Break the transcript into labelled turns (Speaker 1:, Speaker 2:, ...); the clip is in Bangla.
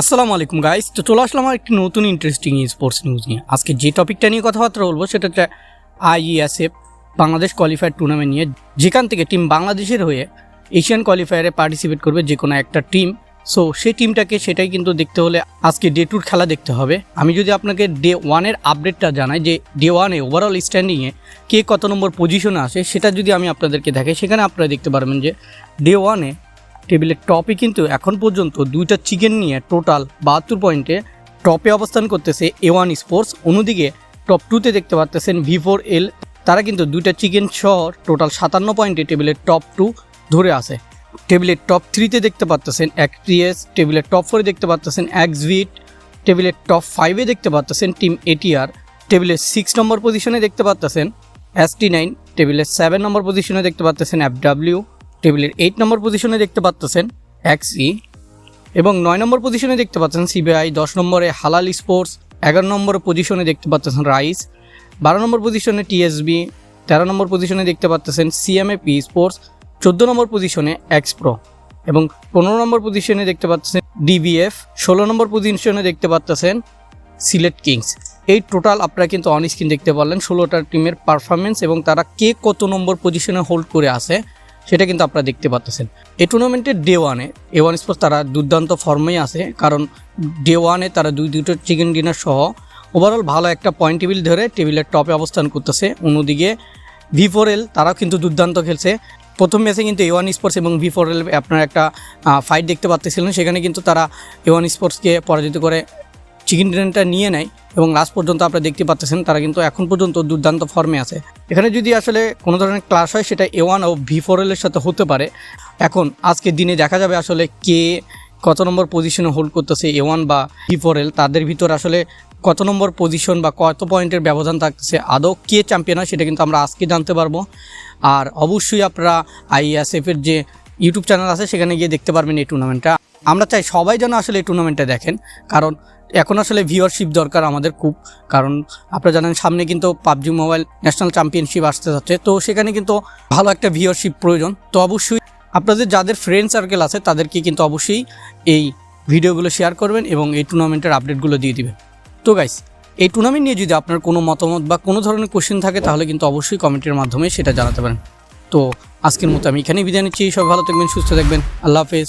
Speaker 1: আসসালামু আলাইকুম গাইস তো চলে আসলাম একটি নতুন ইন্টারেস্টিং স্পোর্টস নিউজ নিয়ে। আজকে যে টপিকটা নিয়ে কথাবার্তা বলব, সেটা হচ্ছে আইইএসএফ, বাংলাদেশ কোয়ালিফায়ার টুর্নামেন্ট নিয়ে। যেখান থেকে টিম বাংলাদেশের হয়ে এশিয়ান কোয়ালিফায়ারে পার্টিসিপেট করবে যে কোনো একটা টিম সো সেই টিমটাকে সেটাই কিন্তু দেখতে হলে আজকে ডে টুর খেলা দেখতে হবে। আমি যদি আপনাকে ডে ওয়ানের আপডেটটা জানাই, যে ডে ওয়ানে ওভারঅল স্ট্যান্ডিংয়ে কে কত নম্বর পজিশনে আসে, সেটা যদি আমি আপনাদেরকে দেখাই, সেখানে আপনারা দেখতে পারবেন যে ডে ওয়ানে টেবিলের টপে কিন্তু এখন পর্যন্ত দুইটা চিকেন নিয়ে টোটাল বাহাত্তর পয়েন্টে টপে অবস্থান করতেছে এ ওয়ান স্পোর্টস অন্যদিকে টপ টুতে দেখতে পাচ্তেছেন ভি ফোর এল তারা কিন্তু দুইটা চিকেন সহ টোটাল সাতান্ন পয়েন্টে টেবিলের টপ টু ধরে আছে। টেবিলের টপ থ্রিতে দেখতে পাচ্তেছেন অ্যাক্ট্রিয়াস টেবিলের টপ ফোরে দেখতে পাচ্তেছেন এক্সভিট টেবিলের টপ ফাইভে দেখতে পাচ্তেছেন টিম এটিআর টেবিলের সিক্স নম্বর পজিশনে দেখতে পাচ্তেছেন এস টি নাইন টেবিলের সেভেন নম্বর পজিশনে দেখতে পাচ্তেছেন এফ ডাব্লিউ টেবিলের এইট নম্বর পজিশনে দেখতে পাচ্তেছেন এক্সই এবং নয় নম্বর পজিশনে দেখতে পাচ্ছেন সিবিআই দশ নম্বরে হালাল স্পোর্টস এগারো নম্বর পজিশনে দেখতে পাচ্ছেন রাইস বারো নম্বর পজিশনে টিএসবি তেরো নম্বর পজিশনে দেখতে পাচ্ছেন সিএমএ পি স্পোর্টস চোদ্দ নম্বর পজিশনে এক্সপ্রো এবং পনেরো নম্বর পজিশনে দেখতে পাচ্ছেন ডিবিএফ ষোলো নম্বর পজিশনে দেখতে পাচ্ছেন সিলেট কিংস এই টোটাল আপনারা কিন্তু অন স্ক্রিন দেখতে পারলেন ষোলোটা টিমের পারফরমেন্স এবং তারা কে কত নম্বর পজিশনে হোল্ড করে আছে। সেটা কিন্তু আপনারা দেখতে পাচ্ছেন এই টুর্নামেন্টের ডে ওয়ানে এ ওয়ান স্পোর্টস তারা দুর্দান্ত ফর্মেই আছে, কারণ ডে ওয়ানে তারা দুই, দুটো চিকেন ডিনার সহ ওভারঅল ভালো একটা পয়েন্ট টেবিল ধরে টেবিলের টপে অবস্থান করতেছে। অন্যদিকে ভি ফোর এল তারাও কিন্তু দুর্দান্ত খেলছে। প্রথম ম্যাচে কিন্তু এ ওয়ান স্পোর্টস এবং ভি ফোর এল আপনার একটা ফাইট দেখতে পাচ্ছিলেন সেখানে কিন্তু তারা এ ওয়ান স্পোর্টসকে পরাজিত করে চিকেন ডিনারটা নিয়ে নেয় এবং লাস্ট পর্যন্ত আপনারা দেখতে পাচ্ছেন, তারা কিন্তু এখন পর্যন্ত দুর্দান্ত ফর্মে আছে। এখানে যদি আসলে কোনো ধরনের ক্লাস হয়, সেটা এ ওয়ান ও ভি ফোর এর সাথে হতে পারে। এখন, আজকের দিনে দেখা যাবে আসলে কে কত নম্বর পজিশনে হোল্ড করতেছে এ ওয়ান বা ভি ফোর এল তাদের ভিতর আসলে কত নম্বর পজিশন বা কত পয়েন্টের ব্যবধান থাকছে আদৌ কে চ্যাম্পিয়ন হয়, সেটা কিন্তু আমরা আজকে জানতে পারব। আর অবশ্যই আপনারা আইএসএফের যে ইউটিউব চ্যানেল আছে, সেখানে গিয়ে দেখতে পারবেন এই টুর্নামেন্টটা আমরা চাই সবাই যেন আসলে এই টুর্নামেন্টটা দেখেন, কারণ এখন আসলে ভিউয়ারশিপ দরকার আমাদের খুব, কারণ আপনারা জানেন সামনে কিন্তু পাবজি মোবাইল ন্যাশনাল চ্যাম্পিয়নশিপ আসতে যাচ্ছে, তো সেখানে কিন্তু ভালো একটা ভিউয়ারশিপ প্রয়োজন। তো অবশ্যই আপনাদের যাদের ফ্রেন্ড সার্কেল আছে, তাদেরকে কিন্তু অবশ্যই এই ভিডিওগুলো শেয়ার করবেন এবং এই টুর্নামেন্টের আপডেটগুলো দিয়ে দিবেন। তো গাইস এই টুর্নামেন্ট নিয়ে যদি আপনার কোনো মতামত বা কোনো ধরনের কোশ্চেন থাকে, তাহলে কিন্তু অবশ্যই কমেন্টের মাধ্যমে সেটা জানাতে পারেন। তো আজকের মতো আমি এখানেই বিদায় নিচ্ছি। সব ভালো থাকবেন, সুস্থ থাকবেন। আল্লাহ হাফেজ।